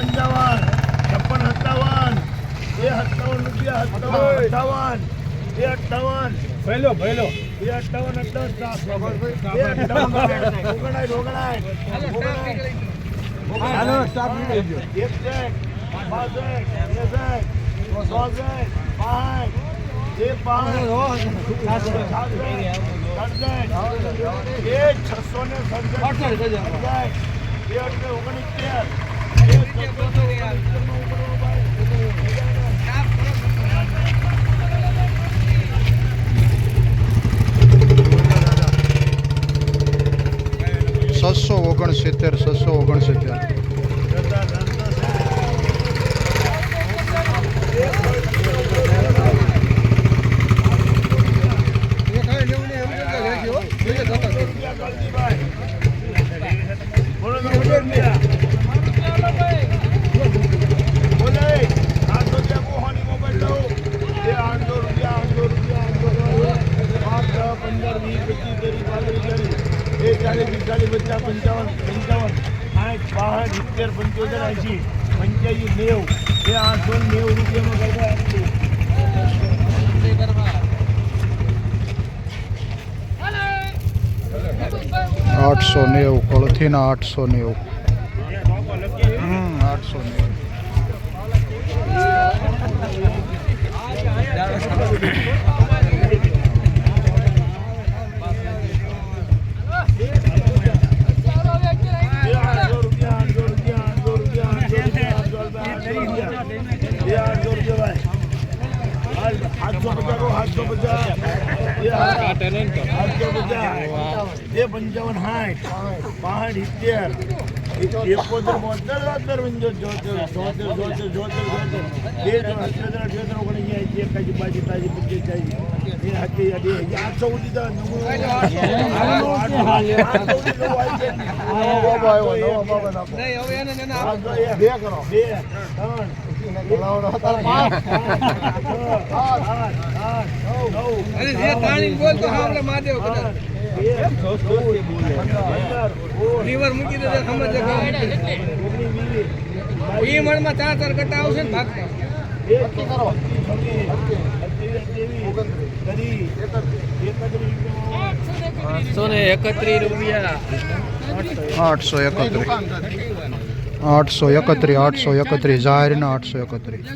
પંચાવન છપ્પન સત્તાવન એ સત્તાવન રૂપિયા સત્તાવન અઠાવન એ અઠાવન ભૈલો ભૈલો એ અઠાવન અઠાવન એ અઠાવન ઓગણાય ઓગણાય હાલો સ્ટાફ નીકળી ગયો. એક સેક પાંચ સેક બે સેક સેક પાંચ. સાત સેક સડસઠ એ છસો ને સડસઠ. એ અઠે છસો ઓગણસિત્તેર છસો ઓગણસિત્તેર રૂપિયા કાળજીભાઈ. બોલો તો બોલો રૂપિયા. બોલે, આઠસો રૂપિયા કોહાની મોબાઈલ લઉં. એ આઠસો રૂપિયા, આઠસો રૂપિયા, આઠસો રૂપિયા. પાંચ, દસ, પંદર, વીસ, પચીસ, ત્રીસ, પાંત્રીસ, પંચ્યાસી, નેવું. એ આઠસો નેવું રૂપિયામાં કરતા આઠસો નેવું આઠસો નેવું એ આઠસો રૂપિયા, આઠસો રૂપિયા, આઠસો રૂપિયા, આઠસો રૂપિયા, આઠસો રૂપિયા, એ આઠસો રૂપિયા ભાઈ. આઠસો પચાસ કહો, આઠસો પચાસ. એ આઠસો પચાસ. એ પંચાવન સાઠ પાંઠ સિત્તેર એકોતેર બોતેર બોતેર પંચોતેર જોતેર જોતેર જોતેર જોતેર બે ત્રણ અઠ્યોતેર અઠ્યોતેર ઓગણીસ એકાશી બાજી તાજી પચીસ ચાલીસ બે કરો બે ત્રણ લીવર મૂકી દેજો સમજ મણમાં ચાર ચાર કટ્ટા આવશે ને ભાગતા. એકત્રીસ ને એકત્રીસ રૂપિયા? આઠસો એકત્રીસ આઠસો એકત્રીસ આઠસો એકત્રીસ જાહેરના આઠસો એકત્રીસ